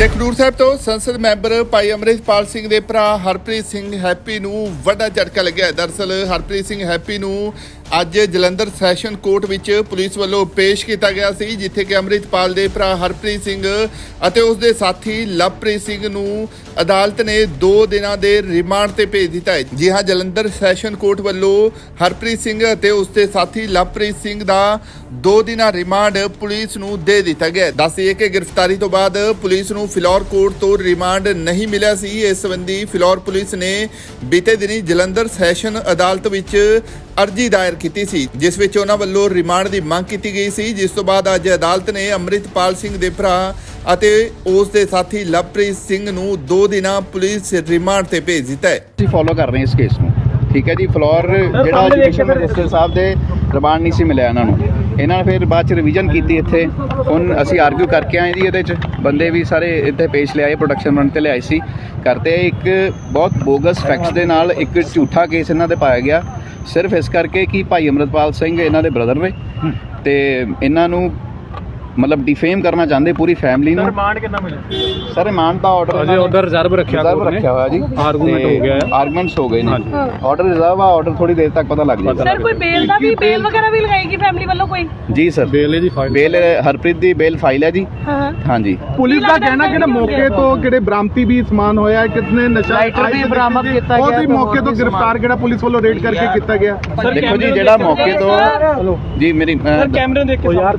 ਤੇ ਖਡੂਰ ਸਾਹਿਬ ਤੋਂ ਸੰਸਦ ਮੈਂਬਰ ਭਾਈ ਅਮਰਿਤਪਾਲ ਸਿੰਘ ਦੇ ਭਰਾ ਹਰਪ੍ਰੀਤ ਸਿੰਘ ਹੈਪੀ ਨੂੰ ਵੱਡਾ ਝਟਕਾ ਲੱਗਿਆ ਹੈ। ਦਰਅਸਲ ਹਰਪ੍ਰੀਤ ਸਿੰਘ ਹੈਪੀ ਨੂੰ ਅੱਜ ਜਲੰਧਰ ਸੈਸ਼ਨ ਕੋਰਟ ਵਿੱਚ ਪੁਲਿਸ ਵੱਲੋਂ ਪੇਸ਼ ਕੀਤਾ ਗਿਆ ਸੀ, ਜਿੱਥੇ ਕਿ ਅਮਰਿਤਪਾਲ ਦੇ ਭਰਾ ਹਰਪ੍ਰੀਤ ਸਿੰਘ ਅਤੇ ਉਸ ਦੇ ਸਾਥੀ ਲਵਪ੍ਰੀਤ ਸਿੰਘ ਨੂੰ ਅਦਾਲਤ ਨੇ 2 ਦਿਨਾਂ ਦੇ ਰਿਮਾਂਡ ਤੇ ਭੇਜ ਦਿੱਤਾ ਹੈ ਜੀ ਹਾਂ, ਜਲੰਧਰ ਸੈਸ਼ਨ ਕੋਰਟ ਵੱਲੋਂ ਹਰਪ੍ਰੀਤ ਸਿੰਘ ਅਤੇ ਉਸ ਦੇ ਸਾਥੀ ਲਵਪ੍ਰੀਤ ਸਿੰਘ ਦਾ 2 ਦਿਨਾਂ ਰਿਮਾਂਡ ਪੁਲਿਸ ਨੂੰ ਦੇ ਦਿੱਤਾ ਗਿਆ ਹੈ। ਕਿ ਗ੍ਰਿਫਤਾਰੀ ਤੋਂ ਬਾਅਦ ਪੁਲਿਸ ਨੂੰ ਫਿਲੌਰ ਕੋਰਟ ਤੋਂ ਰਿਮਾਂਡ ਨਹੀਂ ਮਿਲਿਆ ਸੀ ਇਸ ਸੰਬੰਧੀ ਫਿਲੌਰ ਪੁਲਿਸ ਨੇ ਬੀਤੇ ਦਿਨੀ ਜਲੰਧਰ ਸੈਸ਼ਨ ਅਦਾਲਤ ਵਿੱਚ ਅਰਜੀ ਦਾਇਰ ਕੀਤੀ ਸੀ ਜਿਸ ਵਿੱਚ ਉਹਨਾਂ ਵੱਲੋਂ ਰਿਮਾਂਡ ਦੀ ਮੰਗ ਕੀਤੀ ਗਈ ਸੀ। ਜਿਸ ਤੋਂ ਬਾਅਦ ਅੱਜ ਅਦਾਲਤ ਨੇ ਅੰਮ੍ਰਿਤਪਾਲ ਸਿੰਘ ਦੇ ਭਰਾ ਅਤੇ ਉਸ ਦੇ ਸਾਥੀ ਲਵਪ੍ਰੀਤ ਸਿੰਘ ਨੂੰ 2 ਦਿਨਾਂ ਪੁਲਿਸ ਰਿਮਾਂਡ ਤੇ ਭੇਜ ਦਿੱਤਾ ਹੈ। ਅਸੀਂ ਫੋਲੋ ਕਰ ਰਹੇ ਹਾਂ ਇਸ ਕੇਸ ਨੂੰ। ਠੀਕ ਹੈ ਜੀ ਫਲੋਰ ਜਿਹੜਾ ਐਜੂਕੇਸ਼ਨ ਮਿਨਿਸਟਰ ਸਾਹਿਬ ਦੇ ਰਿਮਾਂਡ ਨਹੀਂ ਸੀ ਮਿਲਿਆ ਇਹਨਾਂ ਨੂੰ। ਇਹਨਾਂ ਨੇ ਫਿਰ ਬਾਅਦ ਚ ਰਿਵੀਜ਼ਨ ਕੀਤੀ ਇੱਥੇ। ਹੁਣ ਅਸੀਂ ਆਰਗੂ ਕਰਕੇ ਆਏ ਜੀ ਇਹਦੇ ਚ। ਬੰਦੇ ਵੀ ਸਾਰੇ ਇੱਥੇ ਪੇਸ਼ ਲਿਆਏ ਪ੍ਰੋਡਕਸ਼ਨ ਰਨ ਤੇ ਲਿਆਏ ਸੀ। ਕਰਤੇ ਇੱਕ ਬਹੁਤ ਬੋਗਸ ਫੈਕਟਸ ਦੇ ਨਾਲ ਇੱਕ ਝੂਠਾ ਕੇਸ ਇਹਨਾਂ ਤੇ ਪਾਇਆ ਗਿਆ। ਸਿਰਫ ਇਸ ਕਰਕੇ ਕਿ ਭਾਈ ਅਮਰਤਪਾਲ ਸਿੰਘ ਇਹਨਾਂ ਦੇ ਬ੍ਰਦਰ ਨੇ। ਤੇ ਇਹਨਾਂ ਨੂੰ ਮਤਲਬ ਡਿਫੇਮ ਕਰਨਾ ਚਾਹੁੰਦੇ ਪੂਰੀ ਫੈਮਿਲੀ ਨੂੰ। ਰਿਮਾਂਡ ਕਿੰਨਾ ਮਿਲਿਆ? ਸਰ ਰਿਮਾਂਡ ਦਾ ਆਰਡਰ ਅਜੇ ਆਰਡਰ ਰਿਜ਼ਰਵ ਰੱਖਿਆ ਰਿਜ਼ਰਵ ਕੋਰਟ ਨੇ। ਰੱਖਿਆ ਹੋਇਆ ਜੀ। ਆਰਗੂਮੈਂਟ ਹੋ ਗਿਆ ਹੈ। ਆਰਗੂਮੈਂਟਸ ਹੋ ਗਏ ਨੇ। ਆਰਡਰ ਰਿਜ਼ਰਵ ਆ ਆਰਡਰ ਥੋੜੀ ਦੇਰ ਤੱਕ ਪਤਾ ਲੱਗ ਜਾਏਗਾ। ਸਰ ਕੋਈ ਬੇਲ ਦਾ ਵੀ ਬੇਲ ਵਗੈਰਾ ਵੀ ਲਗਾਏਗੀ ਫੈਮਿਲੀ ਵੱਲੋਂ ਕੋਈ? ਜੀ ਸਰ ਬੇਲ ਹੈ ਜੀ ਫਾਈਲ ਬੇਲ ਹਰਪ੍ਰੀਤ ਦੀ ਬੇਲ ਫਾਈਲ ਹੈ ਜੀ। ਹਾਂ। ਹਾਂਜੀ। ਪੁਲਿਸ ਦਾ ਕਹਿਣਾ ਕਿ ਮੌਕੇ ਤੋਂ ਕਿਹੜੇ ਬਰਾਮਤੀ ਵੀ ਸਮਾਨ ਹੋਇਆ ਹੈ, ਕਿਤਨੇ ਨਸ਼ਾ ਲਾਈਟਰ ਵੀ ਬਰਾਮਦ ਕੀਤਾ ਗਿਆ ਉਹਦੀ ਮੌਕੇ ਤੋਂ ਗ੍ਰਿਫਤਾਰ ਕਿਹੜਾ ਪੁਲਿਸ ਵੱਲੋਂ ਰੇਡ ਕਰਕੇ ਕੀਤਾ ਗਿਆ। ਦੇਖੋ ਜੀ ਜਿਹੜਾ ਮੌਕੇ ਤੋਂ ਜੀ ਮੇਰੀ ਕੈਮਰੇ ਦੇਖ ਕੇ ਯਾਰ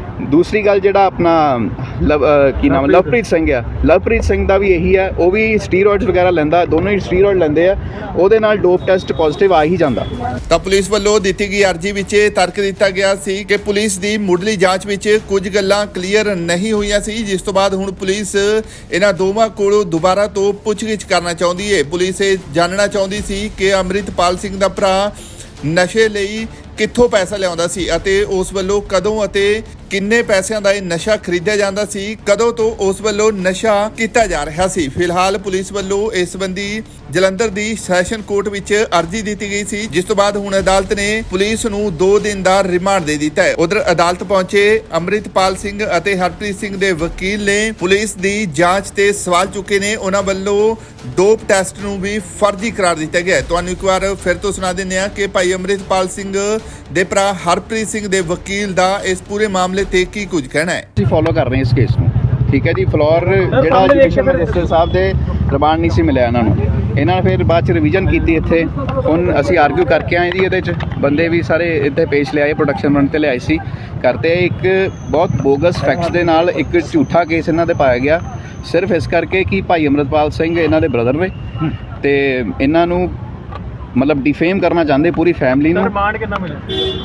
ਦੂਸਰੀ ਗੱਲ ਜਿਹੜਾ ਆਪਣਾ ਕੀ ਨਾਮ? ਲਵਪ੍ਰੀਤ ਸਿੰਘ ਆ। ਲਵਪ੍ਰੀਤ ਸਿੰਘ ਦਾ ਵੀ ਇਹੀ ਆ। ਉਹ ਵੀ ਸਟੀਰੋਇਡਸ ਵਗੈਰਾ ਲੈਂਦਾ ਦੋਨੋਂ ਹੀ ਸਟੀਰੋਇਡ ਲੈਂਦੇ ਆ। ਉਹਦੇ ਨਾਲ ਡੋਪ ਟੈਸਟ ਪੋਜ਼ਿਟਿਵ ਆ ਹੀ ਜਾਂਦਾ। ਤਾਂ ਪੁਲਿਸ ਵੱਲੋਂ ਦਿੱਤੀ ਗਈ ਅਰਜੀ ਵਿੱਚ ਇਹ ਤਰਕ ਦਿੱਤਾ ਗਿਆ ਸੀ ਕਿ ਪੁਲਿਸ ਦੀ ਮੁੱਢਲੀ ਜਾਂਚ ਵਿੱਚ ਕੁਝ ਗੱਲਾਂ ਕਲੀਅਰ ਨਹੀਂ ਹੋਈਆਂ ਸੀ ਜਿਸ ਤੋਂ ਬਾਅਦ ਹੁਣ ਪੁਲਿਸ ਇਹਨਾਂ ਦੋਵਾਂ ਕੋਲੋਂ ਦੁਬਾਰਾ ਤੋਂ ਪੁੱਛਗਿੱਛ ਕਰਨਾ ਚਾਹੁੰਦੀ ਹੈ ਪੁਲਿਸ ਇਹ ਜਾਣਨਾ ਚਾਹੁੰਦੀ ਸੀ ਕਿ ਅੰਮ੍ਰਿਤਪਾਲ ਸਿੰਘ ਦਾ ਭਰਾ ਨਸ਼ੇ ਲਈ ਕਿੱਥੋਂ ਪੈਸਾ ਲਿਆਉਂਦਾ ਸੀ ਅਤੇ ਉਸ ਵੱਲੋਂ ਕਦੋਂ ਅਤੇ ਕਿੰਨੇ ਪੈਸਿਆਂ ਦਾ ਇਹ ਨਸ਼ਾ ਖਰੀਦਿਆ ਜਾਂਦਾ ਸੀ, ਕਦੋਂ ਤੋਂ ਉਸ ਵੱਲੋਂ ਨਸ਼ਾ ਕੀਤਾ ਜਾ ਰਿਹਾ ਸੀ? ਫਿਲਹਾਲ ਪੁਲਿਸ ਵੱਲੋਂ ਇਸ ਸੰਬੰਧੀ ਜਲੰਧਰ ਦੀ ਸੈਸ਼ਨ ਕੋਰਟ ਵਿੱਚ ਅਰਜੀ ਦਿੱਤੀ ਗਈ ਸੀ ਜਿਸ ਤੋਂ ਬਾਅਦ ਹੁਣ ਅਦਾਲਤ ਨੇ ਪੁਲਿਸ ਨੂੰ 2 ਦਿਨ ਦਾ ਰਿਮਾਂਡ ਦੇ ਦਿੱਤਾ ਹੈ। ਉਧਰ ਅਦਾਲਤ ਪਹੁੰਚੇ ਅੰਮ੍ਰਿਤਪਾਲ ਸਿੰਘ ਅਤੇ ਹਰਪ੍ਰੀਤ ਸਿੰਘ ਦੇ ਵਕੀਲ ਨੇ ਪੁਲਿਸ ਦੀ ਜਾਂਚ ਤੇ ਸਵਾਲ ਚੁੱਕੇ ਨੇ। ਉਹਨਾਂ ਵੱਲੋਂ ਡੋਪ ਟੈਸਟ ਨੂੰ ਵੀ ਫਰਜ਼ੀ ਕਰਾਰ ਦਿੱਤਾ ਗਿਆ ਹੈ। ਤੁਹਾਨੂੰ ਇੱਕ ਵਾਰ ਫਿਰ ਤੋਂ ਸੁਣਾ ਦਿੰਦੇ ਹਾਂ ਕਿ ਭਾਈ ਅੰਮ੍ਰਿਤਪਾਲ ਸਿੰਘ ਦੇ ਭਰਾ ਹਰਪ੍ਰੀਤ ਸਿੰਘ ਦੇ ਵਕੀਲ ਦਾ ਇਸ ਪੂਰੇ ਮਾਮਲੇ ਤੇ ਕੀ ਕੁਝ ਕਹਿਣਾ ਹੈ? ਅਸੀਂ ਫੋਲੋ ਕਰ ਰਹੇ ਹਾਂ ਇਸ ਕੇਸ ਨੂੰ। ਠੀਕ ਹੈ ਜੀ ਫਲੋਰ ਜਿਹੜਾ ਐਜੂਕੇਸ਼ਨ ਮਿਨਿਸਟਰ ਸਾਹਿਬ ਦੇ ਰਿਮਾਂਡ ਨਹੀਂ ਸੀ ਮਿਲਿਆ ਇਹਨਾਂ ਨੂੰ। ਇਹਨਾਂ ਨੇ ਫਿਰ ਬਾਅਦ ਚ ਰਿਵੀਜ਼ਨ ਕੀਤੀ ਇੱਥੇ। ਹੁਣ ਅਸੀਂ ਆਰਗੂ ਕਰਕੇ ਆਏ ਜੀ ਇਹਦੇ ਚ। ਬੰਦੇ ਵੀ ਸਾਰੇ ਇੱਥੇ ਪੇਸ਼ ਲਿਆਏ ਪ੍ਰੋਡਕਸ਼ਨ ਰਨ ਤੇ ਲਿਆਏ ਸੀ। ਕਰਤੇ ਇੱਕ ਬਹੁਤ ਬੋਗਸ ਫੈਕਟਸ ਦੇ ਨਾਲ ਇੱਕ ਝੂਠਾ ਕੇਸ ਇਹਨਾਂ ਤੇ ਪਾਇਆ ਗਿਆ। ਸਿਰਫ ਇਸ ਕਰਕੇ ਕਿ ਭਾਈ ਅਮਰਤਪਾਲ ਸਿੰਘ ਇਹਨਾਂ ਦੇ ਬ੍ਰਦਰ ਨੇ। ਤੇ ਇਹਨਾਂ ਨੂੰ ਮਤਲਬ ਡਿਫੇਮ ਕਰਨਾ ਚਾਹੁੰਦੇ ਪੂਰੀ ਫੈਮਿਲੀ ਨੂੰ। ਰਿਮਾਂਡ ਕਿੰਨਾ ਮਿਲਿਆ?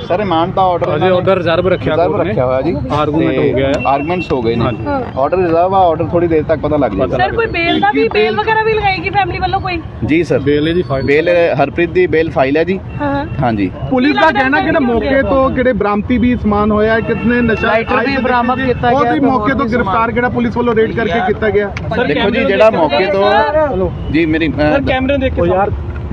ਸਰ ਰਿਮਾਂਡ ਦਾ ਆਰਡਰ ਅਜੇ ਆਰਡਰ ਰਿਜ਼ਰਵ ਰੱਖਿਆ ਰਿਜ਼ਰਵ ਕੋਰਟ ਨੇ। ਰੱਖਿਆ ਹੋਇਆ ਜੀ। ਆਰਗੂਮੈਂਟ ਹੋ ਗਿਆ ਹੈ। ਆਰਗੂਮੈਂਟਸ ਹੋ ਗਏ ਨੇ। ਹਾਂਜੀ। ਆਰਡਰ ਰਿਜ਼ਰਵ ਆ ਆਰਡਰ ਥੋੜੀ ਦੇਰ ਤੱਕ ਪਤਾ ਲੱਗ ਜਾਏਗਾ। ਸਰ ਕੋਈ ਬੇਲ ਦਾ ਵੀ ਬੇਲ ਵਗੈਰਾ ਵੀ ਲਗਾਏਗੀ ਫੈਮਿਲੀ ਵੱਲੋਂ ਕੋਈ? ਜੀ ਸਰ ਬੇਲ ਹੈ ਜੀ ਫਾਈਲ ਬੇਲ ਹਰਪ੍ਰੀਤ ਦੀ ਬੇਲ ਫਾਈਲ ਹੈ ਜੀ। ਹਾਂ। ਹਾਂਜੀ। ਪੁਲਿਸ ਦਾ ਕਹਿਣਾ ਕਿ ਮੌਕੇ ਤੋਂ ਕਿਹੜੇ ਬਰਾਮਤੀ ਵੀ ਸਮਾਨ ਹੋਇਆ ਹੈ, ਕਿਤਨੇ ਨਸ਼ਾ ਲਾਈਟਰ ਵੀ ਬਰਾਮਦ ਕੀਤਾ? ਗਿਆ ਉਹਦੀ ਮੌਕੇ ਤੋਂ ਗ੍ਰਿਫਤਾਰ ਕਿਹੜਾ ਪੁਲਿਸ ਵੱਲੋਂ ਰੇਡ ਕਰਕੇ ਕੀਤਾ ਗਿਆ? ਦੇਖੋ ਜੀ ਜਿਹੜਾ ਮੌਕੇ ਤੋਂ ਜੀ ਮੇਰੀ ਅਹ, ਕੈਮਰੇ ਦੇਖ ਕੇ ਯਾਰ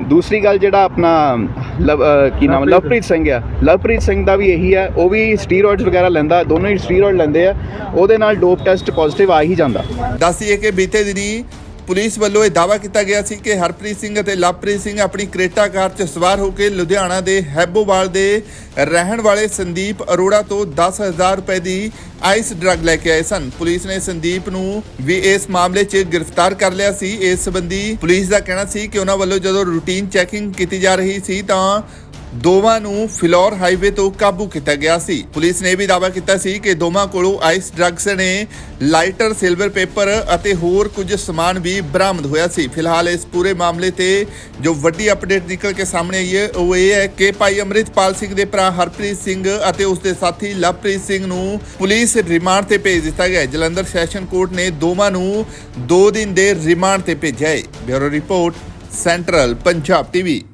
ਦੂਸਰੀ ਗੱਲ ਜਿਹੜਾ ਆਪਣਾ ਕੀ ਨਾਮ? ਲਵਪ੍ਰੀਤ ਸਿੰਘ ਆ। ਲਵਪ੍ਰੀਤ ਸਿੰਘ ਦਾ ਵੀ ਇਹੀ ਹੈ ਉਹ ਵੀ ਸਟੀਰੋਇਡਸ ਵਗੈਰਾ ਲੈਂਦਾ ਦੋਨੋਂ ਹੀ ਸਟੀਰੋਇਡ ਲੈਂਦੇ ਆ। ਉਹਦੇ ਨਾਲ ਡੋਪ ਟੈਸਟ ਪੋਜ਼ਿਟਿਵ ਆ ਹੀ ਜਾਂਦਾ। ਦੱਸੀਏ ਕਿ ਬੀਤੇ ਦਿਨੀ ਪੁਲਿਸ ਵੱਲੋਂ ਇਹ ਦਾਅਵਾ ਕੀਤਾ ਗਿਆ ਸੀ ਕਿ ਹਰਪ੍ਰੀਤ ਸਿੰਘ ਅਤੇ ਲਵਪ੍ਰੀਤ ਸਿੰਘ ਆਪਣੀ ਕ੍ਰੇਟਾ ਕਾਰ 'ਚ ਸਵਾਰ ਹੋ ਕੇ ਲੁਧਿਆਣਾ ਦੇ ਹੈਬੋਵਾਲ ਦੇ ਰਹਿਣ ਵਾਲੇ ਸੰਦੀਪ ਅਰੋੜਾ ਤੋਂ 10000 ਰੁਪਏ ਦੀ ਆਈਸ ਡਰੱਗ ਲੈ ਕੇ ਆਏ ਸਨ। ਪੁਲਿਸ ਨੇ ਸੰਦੀਪ ਨੂੰ ਵੀ ਇਸ ਮਾਮਲੇ 'ਚ ਗ੍ਰਿਫਤਾਰ ਕਰ ਲਿਆ ਸੀ। ਇਸ ਸੰਬੰਧੀ ਪੁਲਿਸ ਦਾ ਕਹਿਣਾ ਸੀ ਕਿ ਉਹਨਾਂ ਵੱਲੋਂ ਜਦੋਂ ਰੂਟੀਨ ਚੈਕਿੰਗ ਕੀਤੀ ਜਾ ਰਹੀ ਸੀ ਤਾਂ ਦੋਵਾਂ ਨੂੰ ਫਿਲੌਰ ਹਾਈਵੇ ਤੋਂ ਕਾਬੂ ਕੀਤਾ ਗਿਆ ਸੀ। ਪੁਲਿਸ ਨੇ ਇਹ ਵੀ ਦਾਅਵਾ ਕੀਤਾ ਸੀ ਕਿ ਦੋਵਾਂ ਕੋਲੋਂ ਆਈਸ ਡਰੱਗਸ ਨੇ ਲਾਈਟਰ, ਸਿਲਵਰ ਪੇਪਰ ਅਤੇ ਹੋਰ ਕੁਝ ਸਮਾਨ ਵੀ ਬਰਾਮਦ ਹੋਇਆ ਸੀ। ਫਿਲਹਾਲ ਇਸ ਪੂਰੇ ਮਾਮਲੇ ਤੇ ਜੋ ਵੱਡੀ ਅਪਡੇਟ ਨਿਕਲ ਕੇ ਸਾਹਮਣੇ ਆਈ ਹੈ, ਉਹ ਇਹ ਹੈ ਕਿ ਭਾਈ ਅੰਮ੍ਰਿਤਪਾਲ ਸਿੰਘ ਦੇ ਭਰਾ ਹਰਪ੍ਰੀਤ ਸਿੰਘ ਅਤੇ ਉਸ ਦੇ ਸਾਥੀ ਲਵਪ੍ਰੀਤ ਸਿੰਘ ਨੂੰ ਪੁਲਿਸ ਰਿਮਾਂਡ ਤੇ ਭੇਜ ਦਿੱਤਾ ਗਿਆ ਜਲੰਧਰ ਸੈਸ਼ਨ ਕੋਰਟ ਨੇ ਦੋਵਾਂ ਨੂੰ 2 ਦਿਨ ਦੇ ਰਿਮਾਂਡ ਤੇ ਭੇਜਿਆ ਹੈ। Bureau report, central Punjab TV.